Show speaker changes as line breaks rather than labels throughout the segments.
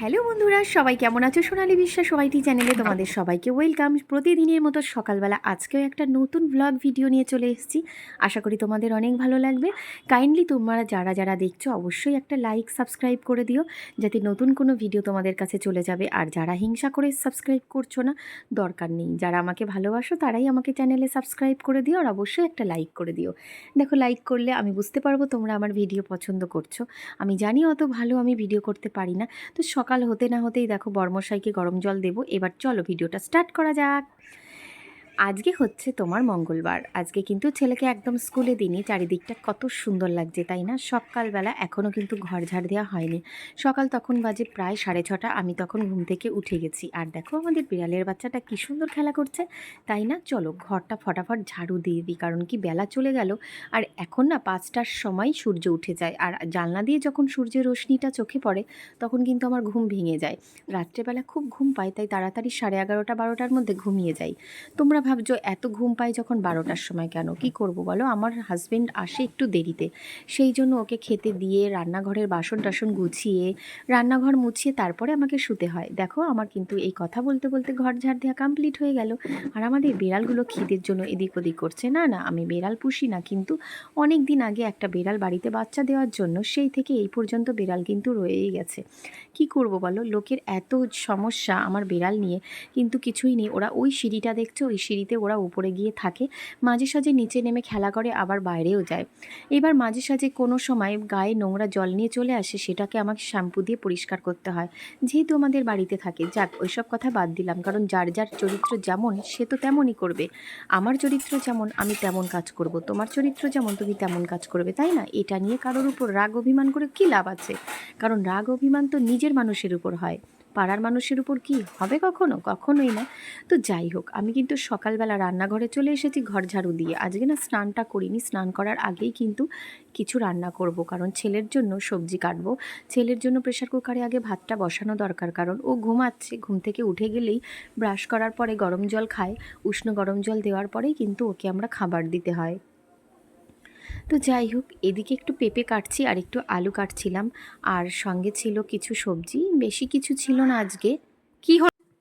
Hello বন্ধুরা সবাই কেমন আছো? সোনালী বিশ্বাস সবাইটি চ্যানেলে তোমাদের সবাইকে ওয়েলকাম। প্রতিদিনের মতো সকালবেলা আজকেও একটা নতুন ব্লগ ভিডিও নিয়ে চলে এসেছি। আশা করি তোমাদের অনেক ভালো লাগবে। কাইন্ডলি তোমরা যারা যারা দেখছ অবশ্যই একটা লাইক সাবস্ক্রাইব করে দিও যাতে নতুন কোনো ভিডিও তোমাদের কাছে চলে যাবে। আর যারা হিংসা করে সাবস্ক্রাইব করছ না দরকার নেই। যারা আমাকে ভালোবাসো তারাই আমাকে চ্যানেলে সাবস্ক্রাইব করে দিও আর অবশ্যই একটা লাইক করে দিও। দেখো লাইক করলে আমি বুঝতে পারব তোমরা আমার ভিডিও পছন্দ করছ। আমি জানি অত ভালো আমি ভিডিও করতে পারি না। তো সকাল হতে না হতেই দেখো বর্মশাইকে গরম জল দেবো। এবার চলো ভিডিওটা স্টার্ট করা যাক। আজকে হচ্ছে তোমার মঙ্গলবার। আজকে কিন্তু ছেলেকে একদম স্কুলে দিনই চারিদিকটা কত সুন্দর লাগছে, তাই না? সকালবেলা এখনও কিন্তু ঘর ঝাড় দেওয়া হয়নি। সকাল তখন বাজে প্রায় সাড়ে ছটা, আমি তখন ঘুম থেকে উঠে গেছি। আর দেখো আমাদের বিড়ালের বাচ্চাটা কি সুন্দর খেলা করছে, তাই না? চলো ঘরটা ফটাফট ঝাড়ু দিয়ে দিই, কারণ কি বেলা চলে গেল আর এখন না পাঁচটার সময় সূর্য উঠে যায়। আর জানলা দিয়ে যখন সূর্যের রশ্মিটা চোখে পড়ে, তখন কিন্তু আমার ঘুম ভেঙে যায়। রাত্রেবেলা খুব ঘুম পাই তাই তাড়াতাড়ি সাড়ে এগারোটা, বারোটার মধ্যে ঘুমিয়ে যাই। তোমরা ভাবছ, এত ঘুম পাই যখন বারোটার সময় কেন? কি করব বলো? আমার হাজবেন্ড আসে একটু দেরিতে। সেই জন্য ওকে খেতে দিয়ে রান্নাঘরের বাসন টাসন গুছিয়ে, রান্নাঘর মুছিয়ে তারপরে আমাকে শুতে হয়। দেখো, আমার কিন্তু এই কথা বলতে বলতে ঘর ঝাড় দেওয়া কমপ্লিট হয়ে গেল। আর আমাদের বিড়ালগুলো খিদের জন্য এদিক ওদিক করছে। না না, আমি বেড়াল পুষি না, কিন্তু অনেক দিন আগে একটা বেড়াল বাড়িতে বাচ্চা দেওয়ার জন্য সেই থেকে এই পর্যন্ত বেড়াল কিন্তু রয়েই গেছে। কি করব বলো? লোকের এত সমস্যা আমার বেড়াল নিয়ে, কিন্তু কিছুই নেই। ওরা ওই সিঁড়িটা দেখছে, ওই সিঁড়িতে ওরা উপরে গিয়ে থাকে। মাঝে সাঝে নিচে নেমে খেলা করে, আবার বাইরেও যায়। এবার মাঝে সাঝে কোনো সময় গায়ে নোংরা জল নিয়ে চলে আসে, সেটাকে আমাকে শ্যাম্পু দিয়ে পরিষ্কার করতে হয়। যেহেতু আমাদের বাড়িতে থাকে, যাক, ওইসব কথা বাদ দিলাম, কারণ যার যার চরিত্র যেমন, সে তো তেমনই করবে। আমার চরিত্র যেমন, আমি তেমন কাজ করব। তোমার চরিত্র যেমন, তুমি তেমন কাজ করবে, তাই না? এটা নিয়ে কারোর উপর রাগ, অভিমান করে কী লাভ আছে? কারণ রাগ, অভিমান তো নিজের মানুষের উপর হয়। পাড়ার মানুষের উপর কি হবে কখনো? কখনোই না। তো যাই হোক, আমি কিন্তু সকালবেলা রান্নাঘরে চলে এসেছি ঘর ঝাড়ু দিয়ে। আজকে না স্নানটা করিনি, স্নান করার আগেই কিন্তু কিছু রান্না করব। কারণ ছেলের জন্য সবজি কাটবো। ছেলের জন্য প্রেশার কুকারে আগে ভাতটা বসানো দরকার, কারণ ও ঘুমাচ্ছে। ঘুম থেকে উঠে গেলেই ব্রাশ করার পরে গরম জল খায়। উষ্ণ গরম জল দেওয়ার পরেই কিন্তু ওকে আমরা খাবার দিতে হয়। তো যাই হোক, এদিকে একটু পেঁপে কাটছি আর একটু আলু কাটছিলাম। আর সঙ্গে ছিল কিছু সবজি, বেশি কিছু ছিল না আজকে। কি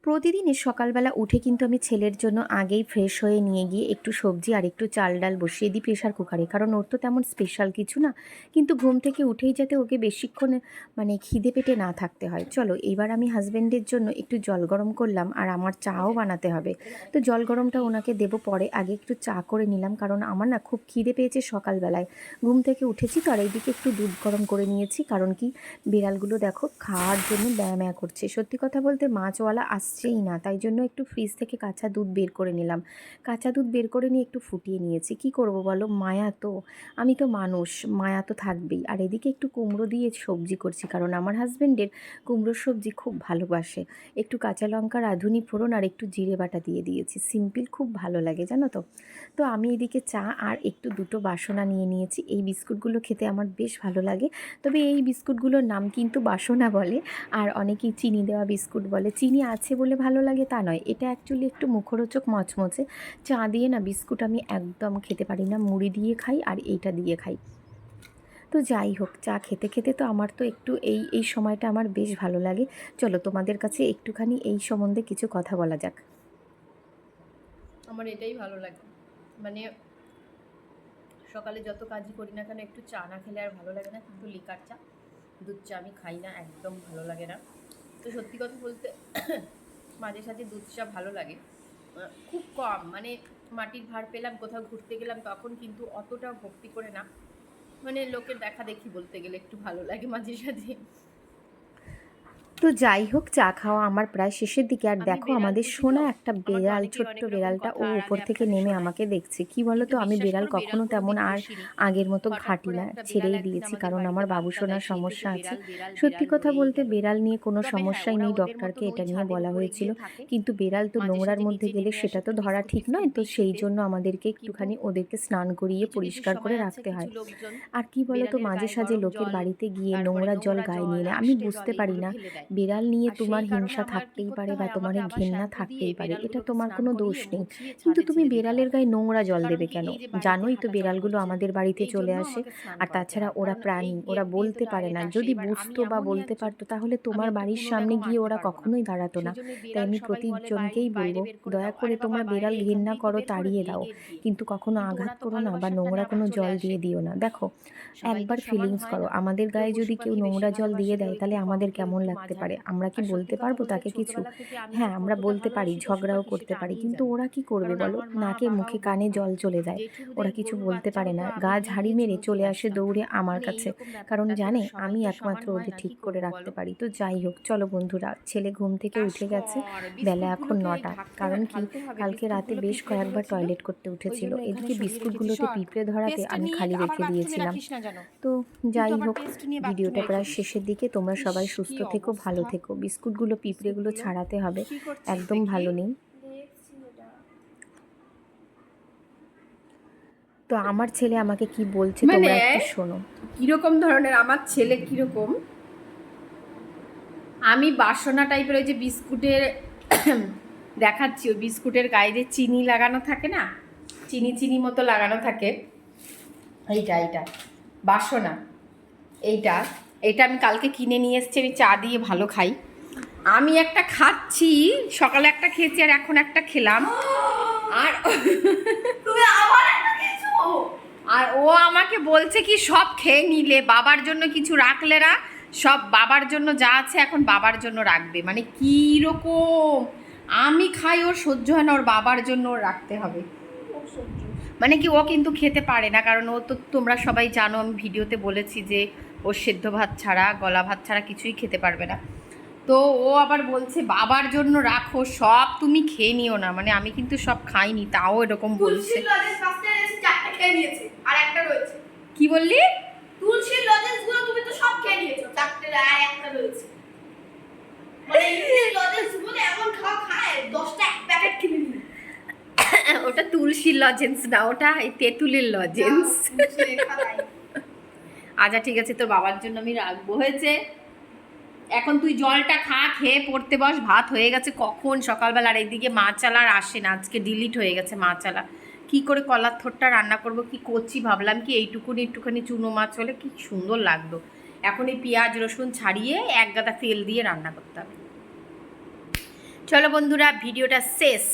প্রতিদিনই সকালবেলা উঠে কিন্তু আমি ছেলের জন্য আগেই ফ্রেশ হয়ে নিয়ে গিয়ে একটু সবজি আর একটু চাল ডাল বসিয়ে দিই প্রেশার কুকারে কারণ ওর তো তেমন স্পেশাল কিছু না। কিন্তু ঘুম থেকে উঠেই যাতে ওকে বেশিক্ষণ মানে খিদে পেটে না থাকতে হয়। চলো, এবার আমি হাজব্যান্ডের জন্য একটু জল গরম করলাম আর আমার চাও বানাতে হবে। তো জল গরমটা ওনাকে দেবো পরে। আগে একটু চা করে নিলাম কারণ আমার না খুব খিদে পেয়েছে সকালবেলায়। ঘুম থেকে উঠেছি তো আর এইদিকে একটু দুধ গরম করে নিয়েছি। কারণ কি, বিড়ালগুলো দেখো খাওয়ার জন্য ব্যায়াম করছে। সত্যি কথা বলতে মাছওয়ালা আসছেই না। তাই জন্য একটু ফ্রিজ থেকে কাঁচা দুধ বের করে নিলাম। কাঁচা দুধ বের করে নিয়ে একটু ফুটিয়ে নিয়েছি। কি করব বলো? মায়া তো, আমি তো মানুষ, মায়া তো থাকবেই। আর এদিকে একটু কুমড়ো দিয়ে সবজি করছি, কারণ আমার হাজব্যান্ডের কুমড়োর সবজি খুব ভালোবাসে। একটু কাঁচা লঙ্কা রাঁধুনি ফোড়ন আর একটু জিরে বাটা দিয়ে দিয়েছি। সিম্পল খুব ভালো লাগে, জানো তো? তো আমি এদিকে চা আর একটু দুটো বাসনা নিয়ে নিয়েছি। এই বিস্কুটগুলো খেতে আমার বেশ ভালো লাগে। তবে এই বিস্কুটগুলোর নাম কিন্তু বাসনা বলে। আর অনেকেই চিনি দেওয়া বিস্কুট বলে। চিনি আছে বলে ভালো লাগে তা নয়। এটা অ্যাকচুয়ালি একটু মুখরোচক মচমচে। চা দিয়ে না বিস্কুট আমি একদম খেতে পারি না। মুড়ি দিয়ে খাই আর এইটা দিয়ে খাই। তো যাই হোক, চা খেতে খেতে তো আমার তো একটু এই এই সময়টা আমার বেশ ভালো লাগে। চলো তোমাদের কাছে একটুখানি এই সম্বন্ধে কিছু কথা বলা যাক।
আমার এটাই ভালো লাগে। মানে সকালে যত কাজই করি না কেন একটু চা না খেলে আর ভালো লাগে না। কিন্তু লিকার চা, দুধ চা আমি খাই না, একদম ভালো লাগে না। তো সত্যি কথা বলতে মাঝে সাঝে দুধ চা ভালো লাগে। খুব কম মানে মাটির ভার পেলাম, কোথাও ঘুরতে গেলাম, তখন কিন্তু অতটা ভক্তি করে না। মানে লোকের দেখা দেখি বলতে গেলে একটু ভালো লাগে মাঝে সাঝে।
তো যাই হোক চা খাওয়া আমার প্রায় শেষের দিকে। আর দেখো আমাদের সোনা একটা বেড়াল ছোট্ট বেড়ালটা ও উপর থেকে নেমে আমাকে দেখছে। কি বলো তো আমি বেড়াল কখনো তেমন আর আগের মতো ঘাটি না ছেড়েই দিয়েছি কারণ আমার
বাবু সেই
সমস্যা আছে। সত্যি কথা বলতে। বেড়াল নিয়ে কোনো
হ্যাঁ,
সমস্যাই নেই ডক্টরকে এটা নিয়ে বলা হয়েছিল। কিন্তু বেড়াল তো নোংরার মধ্যে গেলে সেটা তো ধরা ঠিক নয় তো সেই জন্য আমাদেরকে একটুখানি ওদেরকে স্নান করিয়ে পরিষ্কার করে রাখতে হয়। আর কি বলো তো মাঝে সাঝে লোকের বাড়িতে গিয়ে
তারপরে
নোংরা জল গায়ে নিয়ে আমি বুঝতে পারি না। বিড়াল নিয়ে তোমার হিংসা থাকতেই পারে বা তোমার ঘেন্না থাকতেই পারে। এটা তোমার কোনো দোষ নেই। কিন্তু তুমি বিড়ালের গায়ে নোংরা জল দেবে কেন? জানোই তো বিড়ালগুলো আমাদের বাড়িতে চলে আসে। আর তাছাড়া ওরা প্রাণী ওরা বলতে পারে না যদি বুঝতো বা বলতে পারতো তাহলে তোমার বাড়ির সামনে গিয়ে ওরা কখনোই দাঁড়াতো না। তাই আমি প্রতিজনকেই বলব দয়া করে তোমরা বিড়াল ঘেন্না করো তাড়িয়ে দাও। কিন্তু কখনো আঘাত করো না বা নোংরা কোনো জল দিয়ে দিও না। দেখো একবার ফিলিংস করো আমাদের গায়ে যদি কেউ নোংরা জল দিয়ে দেয় তাহলে আমাদের কেমন লাগতে। পারে। আমরা কি বলতে পারব তাকে কিছু? হ্যাঁ আমরা বলতে পারি ঝগড়াও করতে পারি কিন্তু ওরা কি করবে বলো? নাকে মুখে কানে জল চলে যায়। ওরা কিছু বলতে পারে না। গা ঝাড়ি মেরে চলে আসে দৌড়ে আমার
মানে
কাছে। কারণ জানে আমি একমাত্র ওদের ঠিক করে রাখতে পারি। তো যাই হোক চলো বন্ধুরা ছেলে ঘুম থেকে উঠে গেছে। বেলা এখন নটা। কারণ কি? কালকে রাতে বেশ কয়েকবার টয়লেট করতে উঠেছিল। এদিকে বিস্কুটগুলোতে পিঁপড়ে ধরাতে আমি খালি রেখে দিয়েছিলাম তো যাই হোক ভিডিওটা প্রায় শেষের দিকে তোমরা সবাই সুস্থ থেকো ভালো
অবস্থা।
থেকো। বিস্কুটগুলো পিঁপড়েগুলো ছাড়াতে হবে। একদম ভালো নেই। তো আমার ছেলে আমাকে কি বলছে তোমরা
মানে-
একটু শোনো।
কীরকম ধরনের আমার ছেলে কীরকম? আমি বাসনা টাইপের ওই যে বিস্কুটের দেখাচ্ছি ওই বিস্কুটের গায়ে যে চিনি লাগানো থাকে না? চিনি চিনি মতো লাগানো থাকে। এইটা এইটা। বাসনা। এইটা। এটা আমি কালকে কিনে নিয়ে এসেছি আমি চা দিয়ে ভালো খাই। আমি একটা খাচ্ছি সকালে একটা খেয়েছি আর এখন একটা খেলাম। আর আর ও আমাকে বলছে কি সব খেয়ে নিলে বাবার জন্য কিছু রাখলে না সব বাবার জন্য যা আছে এখন বাবার জন্য রাখবে। মানে কি রকম? আমি খাই ওর সহ্য হয় না ওর বাবার জন্য ওর রাখতে হবে। মানে কি ও কিন্তু খেতে পারে না। কারণ ও তো তোমরা সবাই জানো আমি ভিডিওতে বলেছি যে ও সেদ্ধ ভাত ছাড়া গলা ভাত ছাড়া কিছুই খেতে পারবে না। তো ও আবার বলছে বাবার জন্য রাখো সব তুমি খেয়ে নিও না। মানে আমি কিন্তু সব খাইনি তাও এরকম বলছে। কি বললি?
তুলসীর লজেন্সগুলো তুমি তো সব খেয়ে নিয়েছো চারটে আর একটা রয়েছে। মানে লজেন্সগুলো এমন খাওয়া খায় দশটা এক প্যাকেট কিনে নিই
ওটা তুলসীর লজেন্স না ওটা এই তেঁতুলের লজেন্স। আচ্ছা ঠিক আছে তোর বাবার জন্য আমি রাখব। হয়েছে এখন তুই জলটা খা খেয়ে পড়তে বস ভাত হয়ে গেছে কখন? সকালবেলা আর এইদিকে মাছালা আর আসে না আজকে ডিলিট হয়ে গেছে মাছালা। কি করে কলার থোরটা রান্না করব কি করছি ভাবলাম কি এইটুকুনি একটুখানি চুনো মাছ হলে কি সুন্দর লাগতো এখন এই পেঁয়াজ রসুন ছাড়িয়ে এক গাদা তেল দিয়ে রান্না করতে হবে। চলো বন্ধুরা ভিডিওটা শেষ।